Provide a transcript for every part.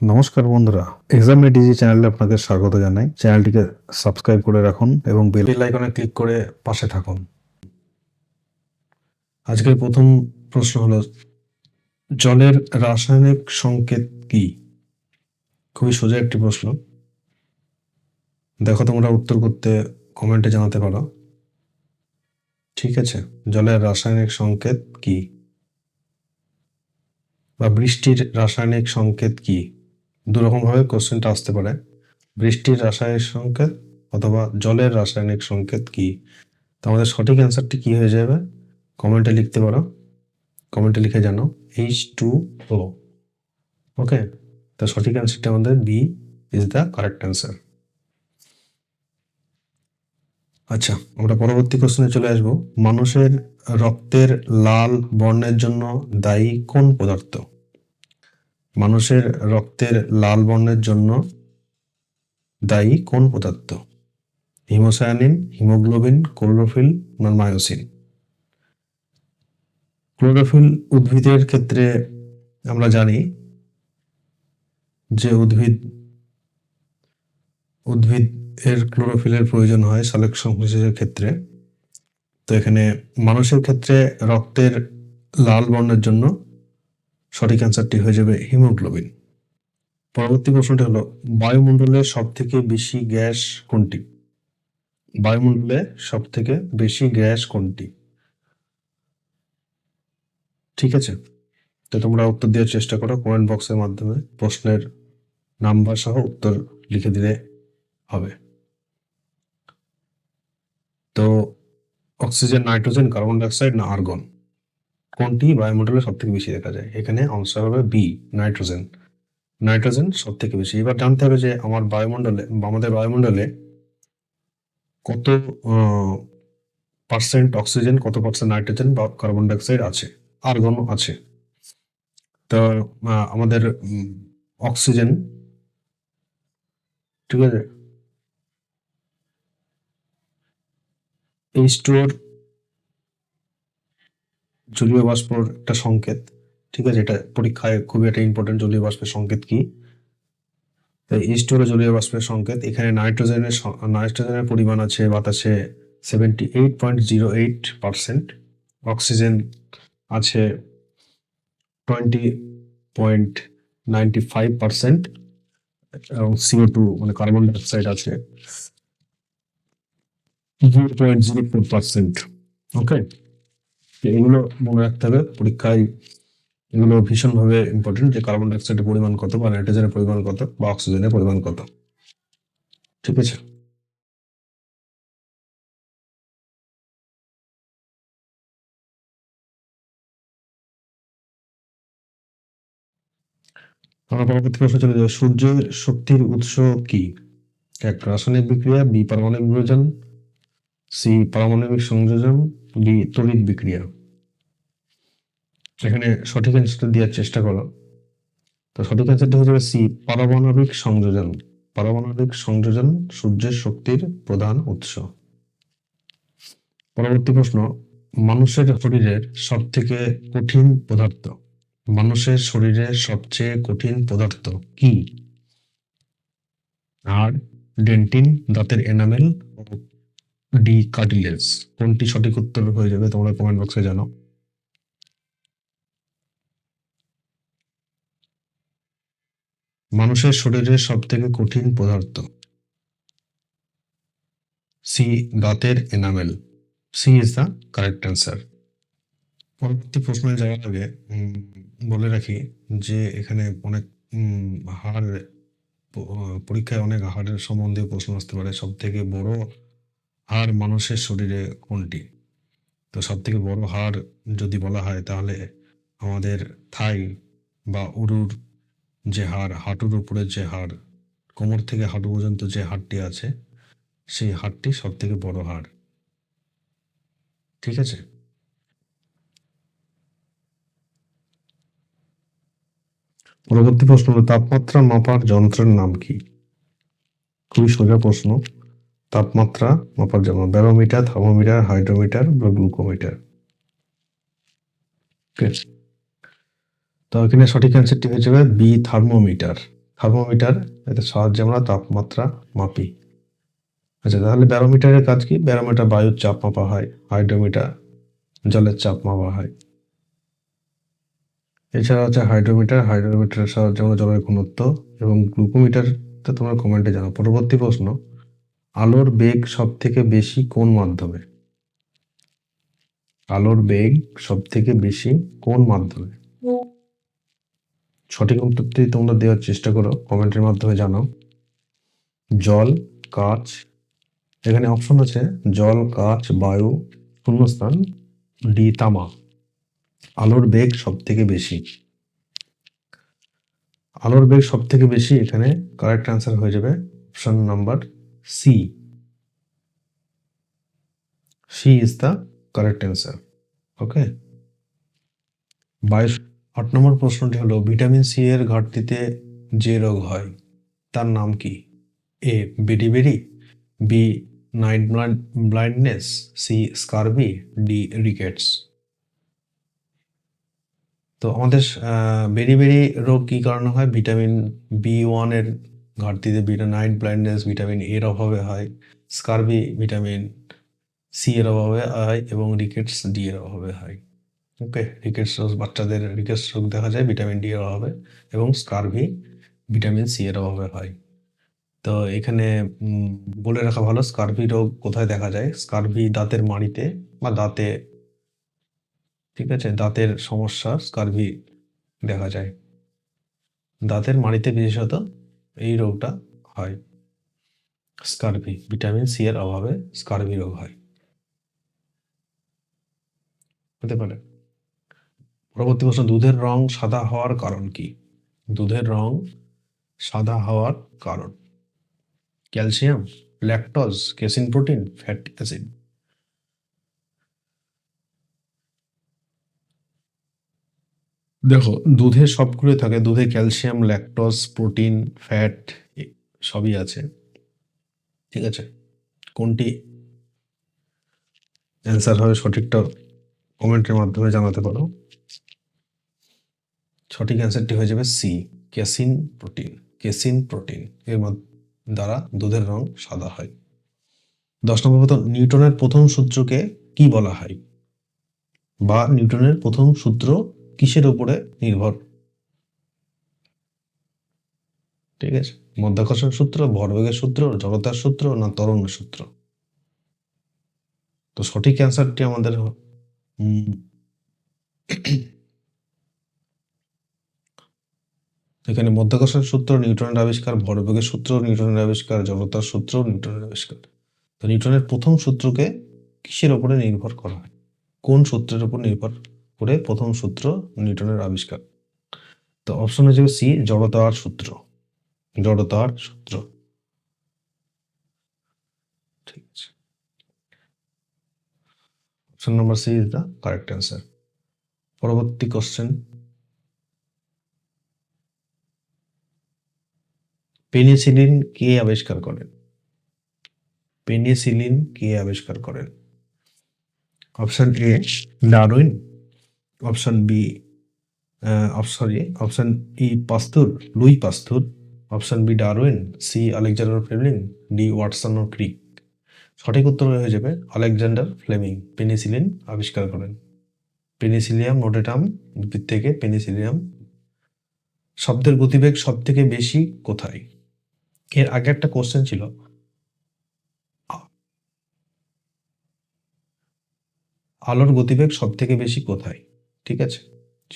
নমস্কার বন্ধুরা exam DG চ্যানেলে আপনাদের স্বাগত জানাই। চ্যানেলটিকে সাবস্ক্রাইব করে রাখুন এবং বেল আইকনে ক্লিক করে পাশে থাকুন। আজকের প্রথম প্রশ্ন হলো জলের রাসায়নিক সংকেত কি? খুবই সোজা একটি প্রশ্ন। দেখো তোমরা উত্তর করতে কমেন্টে জানাতে পারো। ঠিক আছে জলের রাসায়নিক সংকেত কি? বা বৃষ্টির রাসায়নিক সংকেত কি? দুরকম ভাবে কোশ্চেনটা আসতে পারে। বৃষ্টির রাসায়নিক সংকেত অথবা জলের রাসায়নিক সংকেত কি? তো আমাদের সঠিক অ্যান্সারটি কি হয়ে যাবে? কমেন্টে লিখতে পারো। কমেন্টে লিখে জানো এইচ টু ও ওকে তো সঠিক অ্যান্সারটি আমাদের B is the correct answer আচ্ছা আমরা পরবর্তী কোশ্চেনে চলে আসব। মানুষের রক্তের লাল বর্ণের জন্য দায়ী কোন পদার্থ? মানুষের রক্তের লাল বর্ণের জন্য দায়ী কোন পদার্থ? হিমোসায়ানিন, হিমোগ্লোবিন, ক্লোরোফিল, না মায়োসিন? ক্লোরোফিল উদ্ভিদের ক্ষেত্রে আমরা জানি যে উদ্ভিদ উদ্ভিদ এর ক্লোরোফিলের প্রয়োজন হয় সালোক সংশ্লেষের ক্ষেত্রে। তো এখানে মানুষের ক্ষেত্রে রক্তের লাল বর্ণের জন্য সঠিক অ্যান্সারটি হয়ে যাবে হিমোগ্লোবিন। পরবর্তী প্রশ্নটি হলো, বায়ুমণ্ডলে সব থেকে বেশি গ্যাস কোনটি? বায়ুমণ্ডলে সব থেকে বেশি গ্যাস কোনটি? ঠিক আছে? তো তোমরা উত্তর দেওয়ার চেষ্টা করো কমেন্ট বক্সের মাধ্যমে। প্রশ্নের নাম্বার সহ উত্তর লিখে দিলে হবে। তো অক্সিজেন নাইট্রোজেন কার্বন ডাইঅক্সাইড না আর্গন কোনটি বায়ুমণ্ডলে সব থেকে বেশি দেখা যায়? এখানে আনসার হবে বি নাইট্রোজেন নাইট্রোজেন সব থেকে বেশি। এবার জানতে হবে যে আমার বায়ুমণ্ডলে, আমাদের বায়ুমণ্ডলে কত পার্সেন্ট অক্সিজেন কত পার্সেন্ট নাইট্রোজেন বা কার্বন ডাইঅক্সাইড আছে? আর্গন আছে। তো আমাদের অক্সিজেন ঠিক আছে? এইচ টুর জলীয় বাষ্পর একটা সংকেত, ঠিক আছে? এটা পরীক্ষায় খুবই একটা ইম্পর্টেন্ট জলীয় বাষ্পের সংকেত কি? এইচ টুর জলীয় বাষ্পের সংকেত, এখানে নাইট্রোজেনের নাইট্রোজেনের পরিমাণ আছে, বাতাসে seventy eight point zero eight percent oxygen আছে twenty point ninety five percent এবং সিও টু মানে কার্বন ডাইঅক্সাইড আছে zero point zero four percent okay এগুলো মনে রাখতে হবে। পরীক্ষায় এগুলো ভীষণভাবে ইম্পর্টেন্ট যে কার্বন ডাইঅক্সাইডের পরিমাণ কত বা নাইট্রোজেনের পরিমাণ কত বা অক্সিজেনের পরিমাণ কত। ঠিক আছে? আমরা পরবর্তী প্রশ্ন চলে যাবে। সূর্যের শক্তির উৎস কি? এক রাসায়নিক বিক্রিয়া, বি পারমাণবিক বিভাজন, সি পারমাণবিক সংযোজন তড়িৎ বিক্রিয়া। এখানে সঠিক অ্যান্সারটা দেওয়ার চেষ্টা করো। তো সঠিক অ্যান্সারটা হয়ে যাবে সি পারমাণবিক সংযোজন। পারমাণবিক সংযোজন সূর্যের শক্তির প্রধান উৎস। পরবর্তী প্রশ্ন, মানুষের শরীরের সব থেকে কঠিন পদার্থ। মানুষের শরীরের সবচেয়ে কঠিন পদার্থ কি? আর, ডেন্টিন, দাঁতের এনামেল ডি কার্টিলেজ। কোনটি সঠিক উত্তর হয়ে যাবে তোমরা কমেন্ট বক্সে জানো মানুষের শরীরের সব থেকে কঠিন পদার্থ। সি দাঁতের enamel C is the correct answer পরবর্তী প্রশ্নে যাওয়ার আগে বলে রাখি যে এখানে অনেক হাড় পরীক্ষায় অনেক হাড়ের সম্বন্ধে প্রশ্ন আসতে পারে। সব থেকে বড় হাড় মানুষের শরীরে কোনটি? তো সব থেকে বড় হাড় যদি বলা হয় তাহলে আমাদের থাই বা উরুর যে হাড়, হাঁটুর উপরে যে হাড়, কোমর থেকে হাঁটু পর্যন্ত যে হাড়টি আছে, সেই হাড়টি সব থেকে বড় হাড়। ঠিক আছে? পরবর্তী প্রশ্ন হলো, তাপমাত্রা মাপার যন্ত্রের নাম কি? খুবই সোজা প্রশ্ন। তাপমাত্রা মাপার জন্য ব্যারোমিটার, থার্মোমিটার, হাইড্রোমিটার, বা গ্লুকোমিটার। তো এখানে সঠিক অ্যান্সারটি হয়ে যাবে বি থার্মোমিটার থার্মোমিটার এতে সাহায্যে আমরা তাপমাত্রা মাপি। আচ্ছা তাহলে ব্যারোমিটারের কাজ কি? ব্যারোমিটার বায়ুর চাপ মাপা হয়, হাইড্রোমিটার জলের চাপ মাপা হয়। এছাড়া হচ্ছে হাইড্রোমিটার, হাইড্রোমিটারের সাহায্যে আমরা জলের ঘনত্ব এবং গ্লুকোমিটারটা তোমরা কমেন্টে জানাও। পরবর্তী প্রশ্ন আলোর বেগ সব থেকে বেশি কোন মাধ্যমে? আলোর বেগ সব থেকে বেশি কোন মাধ্যমে? সঠিক উত্তরটি তোমরা দেওয়ার চেষ্টা করো, কমেন্টের মাধ্যমে জানাও। জল, কাচ, এখানে অপশন আছে, জল, কাচ, বায়ু, শূন্যস্থান, ডি, তামা। আলোর বেগ সব থেকে বেশি। আলোর বেগ সব থেকে বেশি এখানে কারেক্ট অ্যান্সার হয়ে যাবে। Option number C C is the correct answer okay বাইশ আট নম্বর প্রশ্নটি হলো ভিটামিন সি এর ঘাটতিতে যে রোগ হয়, তার নাম কি? A beriberi B night blindness C scurvy D rickets তো আমাদের বেরিবেরি রোগ কী কারণে হয়? ভিটামিন বি ওয়ানের ঘাটতিতে বিটা নাইট ব্লাইন্ডনেস ভিটামিন এর অভাবে হয় স্কারবি ভিটামিন সি এর অভাবে হয় এবং রিকেটস ডি এর অভাবে হয়। ওকে রিকেটস রোগ বাচ্চাদের রিকেটস রোগ দেখা যায় ভিটামিন ডি এর অভাবে এবং স্কারভি ভিটামিন সি এর অভাবে হয়। তো এখানে বলে রাখা ভালো স্কারভি রোগ কোথায় দেখা যায়? স্কারভি দাঁতের মাড়িতে বা দাঁতে, ঠিক আছে? দাঁতের সমস্যা স্কারভি দেখা যায়। দাঁতের মাড়িতে বিশেষত এই রোগটা হয়। স্কারভি ভিটামিন সি এর অভাবে স্কারভি রোগ হয়। হতে পারে। পরবর্তী প্রশ্ন, দুধের রং সাদা হওয়ার কারণ কি? দুধের রং সাদা হওয়ার কারণ। Calcium, lactose, casein protein, fatty acid. দেখো, দুধে সবগুলো থাকে। দুধে ক্যালসিয়াম, ল্যাকটোজ, প্রোটিন, ফ্যাট সবই আছে। ঠিক আছে? কোনটি? অ্যান্সার হবে সঠিকটা কমেন্টের মাধ্যমে জানাতে পারো। সঠিক অ্যান্সারটি হয়ে যাবে C, casein protein. Casein protein, এর দ্বারা দুধের রং সাদা হয়। দশ নম্বর প্রথম নিউটনের প্রথম সূত্রকে কি বলা হয়? বা নিউটনের প্রথম সূত্র কিসের উপরে নির্ভর? ঠিক আছে? মধ্যাকর্ষণ সূত্র, ভরবেগের সূত্র, জড়তার সূত্র না ত্বরণের সূত্র? তো সঠিক অ্যান্সারটি আমাদের এখানে মধ্যাকর্ষণ সূত্র নিউটনের আবিষ্কার, ভরবেগের সূত্র নিউটনের আবিষ্কার, জড়তার সূত্র নিউটনের আবিষ্কার। তো নিউটনের প্রথম সূত্রকে কিসের উপরে নির্ভর করা হয়? কোন সূত্রের উপর নির্ভর করে প্রথম সূত্র নিউটনের আবিষ্কার। তো অপশন যাবে সি জড়তার সূত্র। জড়তার সূত্র। ঠিক আছে। Option number C is the correct answer পরবর্তী কোশ্চেন পেনিসিলিন কে আবিষ্কার করেন? পেনিসিলিন কে আবিষ্কার করেন? Option A Darwin. Option B sorry option E Pasteur, Louis Pasteur, option B Darwin, C Alexander Fleming, D Watson O Crick. সঠিক উত্তর হয়ে যাবে আলেকজান্ডার ফ্লেমিং, পেনিসিলিন আবিষ্কার করেন। পেনিসিলিয়াম, নোটেটাম, উদ্ভিদ থেকে পেনিসিলিয়াম। শব্দের গতিবেগ সব থেকে বেশি কোথায়? এর আগে একটা কোশ্চেন ছিল। আলোর গতিবেগ সব থেকে বেশি কোথায়? ঠিক আছে?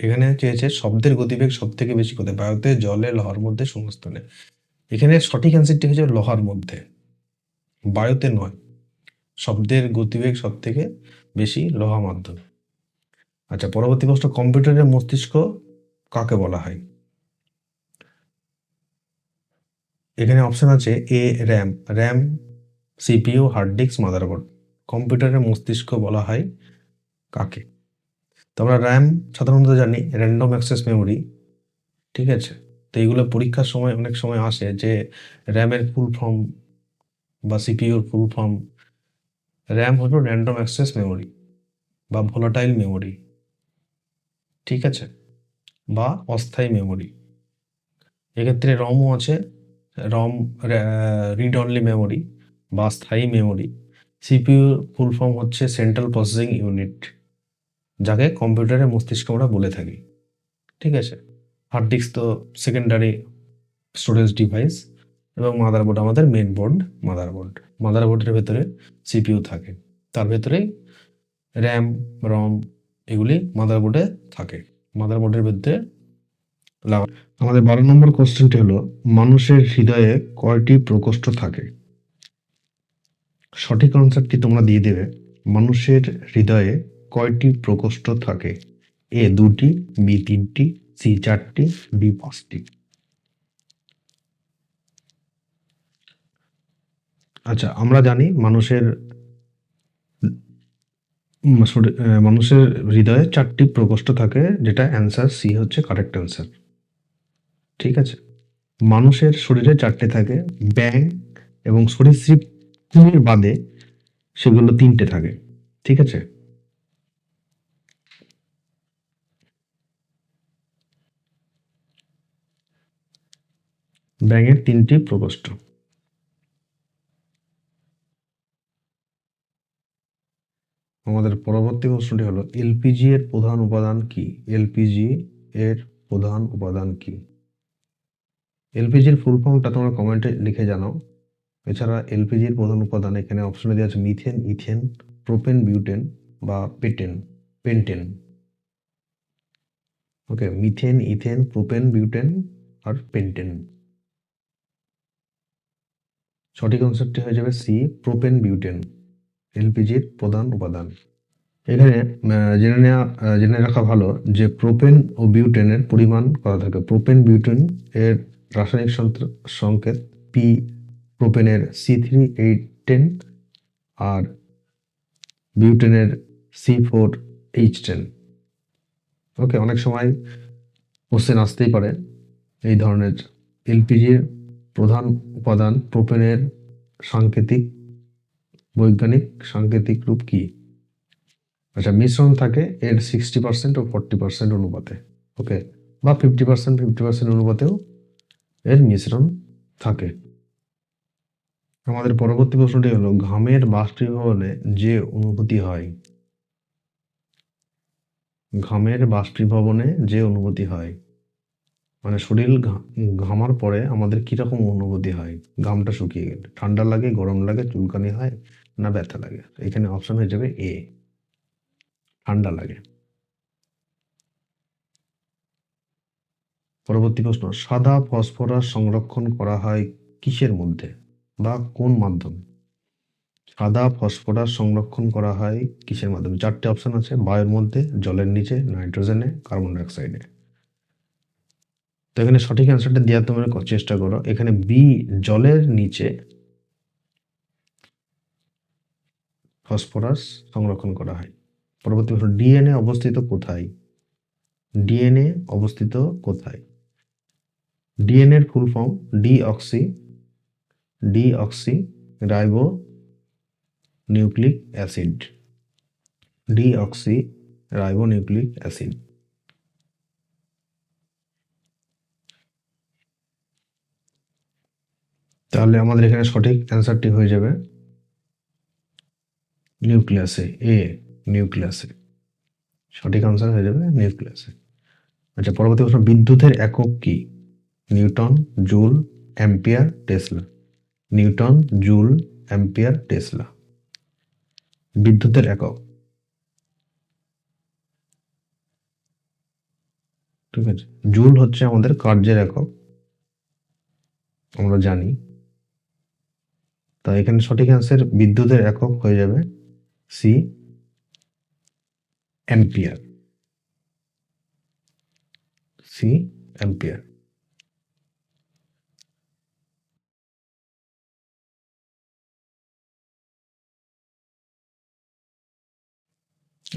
এখানে চেয়েছে শব্দের গতিবেগ সব থেকে বেশি কোথায়? বায়ুতে জলে লোহার মধ্যে শূন্যস্থানে। এখানে সঠিক অ্যান্সারটি হচ্ছে লোহার মধ্যে। বায়ুতে নয়। শব্দের গতিবেগ সব থেকে বেশি লোহা মাধ্যমে। আচ্ছা পরবর্তী প্রশ্ন, কম্পিউটারের মস্তিষ্ক কাকে বলা হয়? এখানে অপশন আছে A RAM RAM CPU hard disk motherboard কম্পিউটারের মস্তিষ্ক বলা হয় কাকে? তো আমরা র্যাম সাধারণত জানি র্যান্ডম অ্যাক্সেস মেমোরি ঠিক আছে? তো এইগুলো পরীক্ষার সময় অনেক সময় আসে যে র্যামের ফুল ফর্ম বা সিপিইউর ফুল ফর্ম র্যাম হলো র্যান্ডম অ্যাক্সেস মেমোরি বা ভোলাটাইল মেমোরি ঠিক আছে? বা অস্থায়ী মেমোরি এক্ষেত্রে রমও আছে রম রিড অনলি মেমোরি বা স্থায়ী মেমোরি সিপিইউ ফুল ফর্ম হচ্ছে সেন্ট্রাল প্রসেসিং ইউনিট যাকে কম্পিউটারের মস্তিষ্ক আমরা বলে থাকি। ঠিক আছে? হার্ড ডিস্ক তো সেকেন্ডারি স্টোরেজ ডিভাইস এবং মাদারবোর্ড আমাদের মেন বোর্ড মাদারবোর্ড মাদারবোর্ডের ভেতরে সিপিইউ থাকে। তার ভেতরেই র্যাম রম এগুলি মাদারবোর্ডে থাকে। মাদারবোর্ডের ভেতরে আমাদের বারো নম্বর কোশ্চেনটি হলো, মানুষের হৃদয়ে কয়টি প্রকোষ্ঠ থাকে? সঠিক আনসারটি তোমরা দিয়ে দেবে। মানুষের হৃদয়ে কয়টি প্রকোষ্ঠ থাকে? এ দুটি, বি তিনটি, সি চারটি, ডি পাঁচটি। আচ্ছা আমরা জানি মানুষের মানুষের হৃদয়ে চারটি প্রকোষ্ঠ থাকে, যেটা অ্যান্সার সি হচ্ছে কারেক্ট অ্যান্সার। ঠিক আছে? মানুষের শরীরে চারটে থাকে, ব্যাং এবং সরীসৃপ বাদে সেগুলো তিনটে থাকে। ঠিক আছে? ব্যাঙের তিনটি প্রকোষ্ঠ। আমাদের পরবর্তী প্রশ্নটি হলো, এলপিজি এর প্রধান উপাদান কি? এলপিজি এর প্রধান উপাদান কি? এলপিজির ফুল ফর্মটা তোমরা কমেন্টে লিখে জানাও। এছাড়া এলপিজির প্রধান উপাদান এখানে অপশনে দেওয়া আছে মিথেন ইথেন প্রোপেন বিউটেন বা pentane pentane okay methane ethane propane butane আর পেন্টেন সঠিক অ্যান্সারটি হয়ে যাবে সি, প্রোপেন বিউটেন এলপিজির প্রধান উপাদান। এখানে জেনে নেওয়া জেনে রাখা ভালো যে প্রোপেন ও বিউটেনের পরিমাণ করা থাকে। প্রোপেন বিউটেন এর রাসায়নিক সংকেত পি প্রোপেনের সি থ্রি এইট টেন আর বিউটেনের C four H ten okay অনেক সময় কোশ্চেন আসতেই পারে এই ধরনের এলপিজির প্রধান উপাদান প্রোপেনের সাংকেতিক, বৈজ্ঞানিক সাংকেতিক রূপ কি? আচ্ছা মিশ্রণ থাকে এর সিক্সটি পার্সেন্ট ও ফর্টি পার্সেন্ট অনুপাতে ওকে বা ফিফটি পার্সেন্ট ফিফটি পার্সেন্ট অনুপাতেও এর মিশ্রণ থাকে। আমাদের পরবর্তী প্রশ্নটি হলো, ঘামের বাষ্পীভবনে যে অনুভূতি হয়? ঘামের বাষ্পীভবনে যে অনুভূতি হয়? মানে শরীর ঘামার পরে আমাদের কীরকম অনুভূতি হয়? ঘামটা শুকিয়ে গেলে। ঠান্ডা লাগে, গরম লাগে, চুলকানি হয় না ব্যথা লাগে? এখানে অপশন হয়ে যাবে এ ঠান্ডা লাগে। পরবর্তী প্রশ্ন, সাদা ফসফরাস সংরক্ষণ করা হয় কিসের মধ্যে বা কোন মাধ্যমে? সাদা ফসফরাস সংরক্ষণ করা হয় কিসের মাধ্যমে? চারটে অপশন আছে, বায়ুর মধ্যে, জলের নিচে নাইট্রোজেনে কার্বন ডাইঅক্সাইডে তো এখানে সঠিক অ্যান্সারটা দেওয়ার তোমরা চেষ্টা করো। এখানে বি জলের নিচে ফসফরাস সংরক্ষণ করা হয়। পরবর্তী প্রশ্ন ডিএনএ অবস্থিত কোথায়? ডিএনএ অবস্থিত কোথায়? ডিএনএ এর full form deoxy deoxyribonucleic acid deoxyribonucleic acid তাহলে আমাদের এখানে সঠিক অ্যান্সারটি হয়ে যাবে নিউক্লিয়াসে এ নিউক্লিয়াসে। সঠিক আনসার হয়ে যাবে নিউক্লিয়াসে। আচ্ছা পরবর্তী প্রশ্ন, বিদ্যুতের একক কি? Newton, joule, ampere, tesla. Newton, joule, ampere, tesla. বিদ্যুতের একক। ঠিক আছে? জুল হচ্ছে আমাদের কার্যের একক। আমরা জানি তা এখানে সঠিক অ্যান্সার বিদ্যুতের একক হয়ে যাবে সি অ্যাম্পিয়ার সি অ্যাম্পিয়ার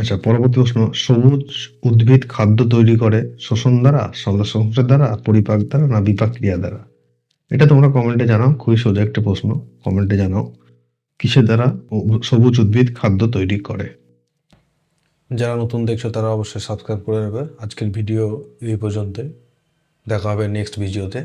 আচ্ছা পরবর্তী প্রশ্ন, সবুজ উদ্ভিদ খাদ্য তৈরি করে শোষণ দ্বারা সংশ্লেষ দ্বারা, পরিপাক দ্বারা না বিপাক ক্রিয়া দ্বারা? এটা তোমরা কমেন্টে জানাও, খুবই সোজা একটা প্রশ্ন, কমেন্টে জানাও, কিসের দ্বারা সবুজ উদ্ভিদ খাদ্য তৈরি করে? যারা নতুন দেখছ তারা অবশ্যই সাবস্ক্রাইব করে নেবে। আজকের ভিডিও এই পর্যন্ত দেখা হবে নেক্সট ভিডিওতে